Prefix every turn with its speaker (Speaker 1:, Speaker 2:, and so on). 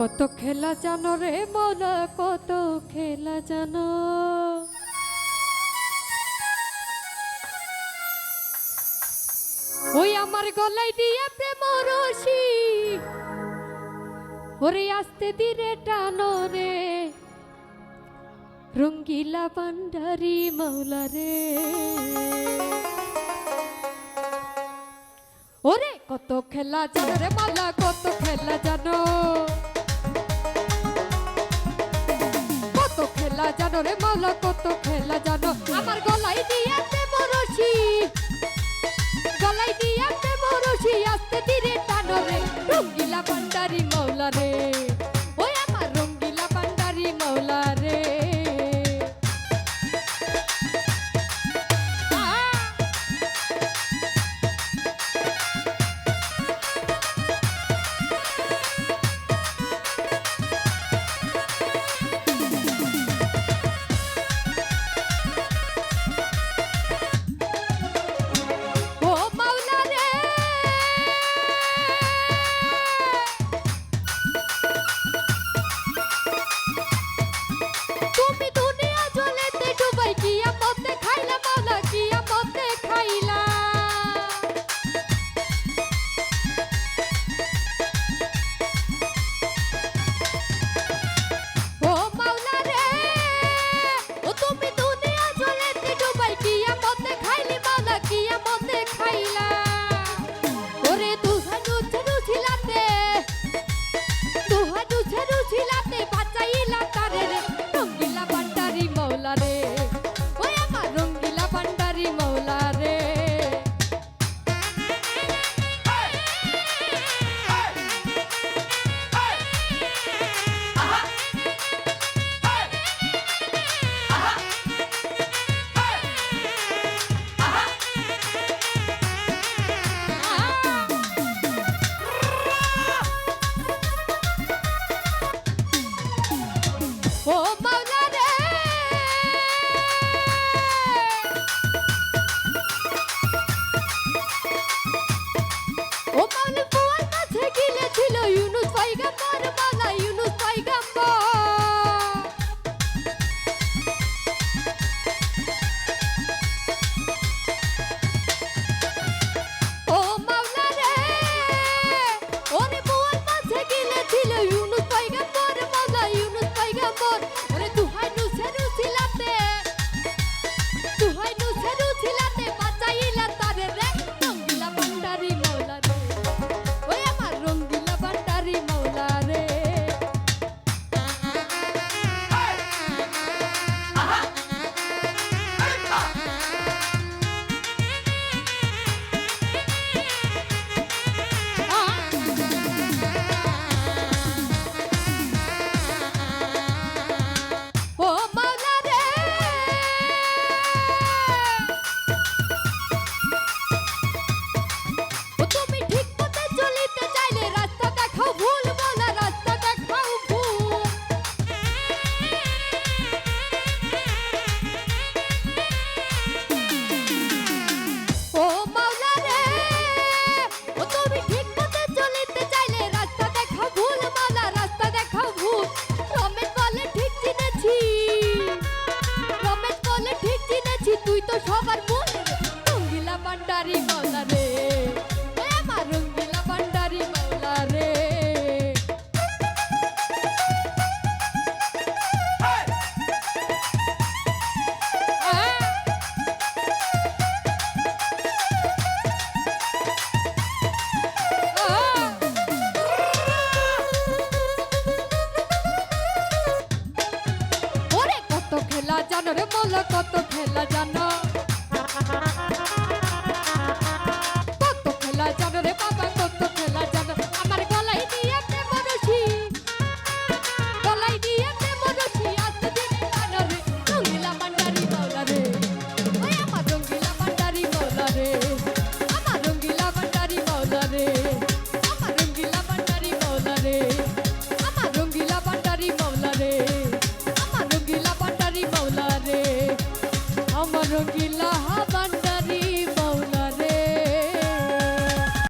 Speaker 1: কত খেলা জানো রে মনা কত খেলা জানো? ওই আমার গলায় দিয়ে প্রেম রসি। ওরে আসতে দিরে টান রে। রঙ্গিলা পান্ডারি মাওলা রে। ওরে কত খেলা জানো রে মালা রে মালা কত খেলা জানো? আমার গলায় দিয়ে তো সবার মনে রঙ্গিলা পান্ডারি মাওলা রে। আমার রঙ্গিলা পান্ডারি মাওলা রে। জানো রে বলো কত খেলা জানো।